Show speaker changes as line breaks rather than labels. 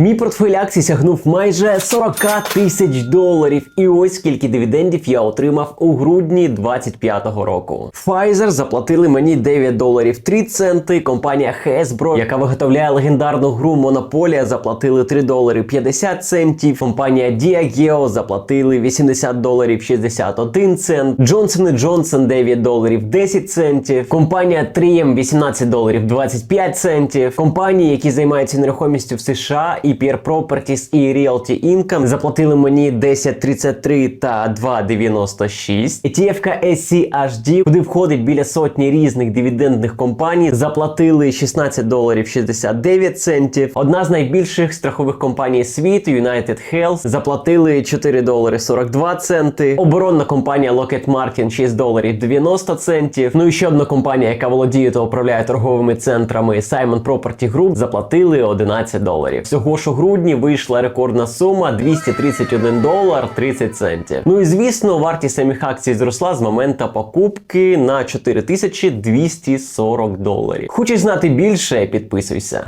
Мій портфель акцій сягнув майже 40 тисяч доларів. І ось скільки дивідендів я отримав у грудні 25-го року. Pfizer заплатили мені 9 доларів 3 центи. Компанія Hasbro, яка виготовляє легендарну гру Монополія, заплатили 3 долари 50 центів. Компанія Diageo заплатили 80 доларів 61 цент. Johnson Johnson 9 доларів 10 центів. Компанія 3M 18 доларів 25 центів. Компанії, які займаються нерухомістю в США, і Pierre Properties, і Realty Income заплатили мені 10.33 та 2.96. ETF SCHD, куди входить біля сотні різних дивідендних компаній, заплатили 16 доларів 69 центів. Одна з найбільших страхових компаній світу, United Health, заплатили 4 долари 42 центи. Оборонна компанія Lockheed Martin 6 доларів 90 центів. Ну і ще одна компанія, яка володіє та управляє торговими центрами Simon Property Group, заплатили 11 доларів. Всього у грудні вийшла рекордна сума 231 долар 30 центів. Ну і звісно, вартість самих акцій зросла з моменту покупки на 4240 доларів. Хочеш знати більше? Підписуйся.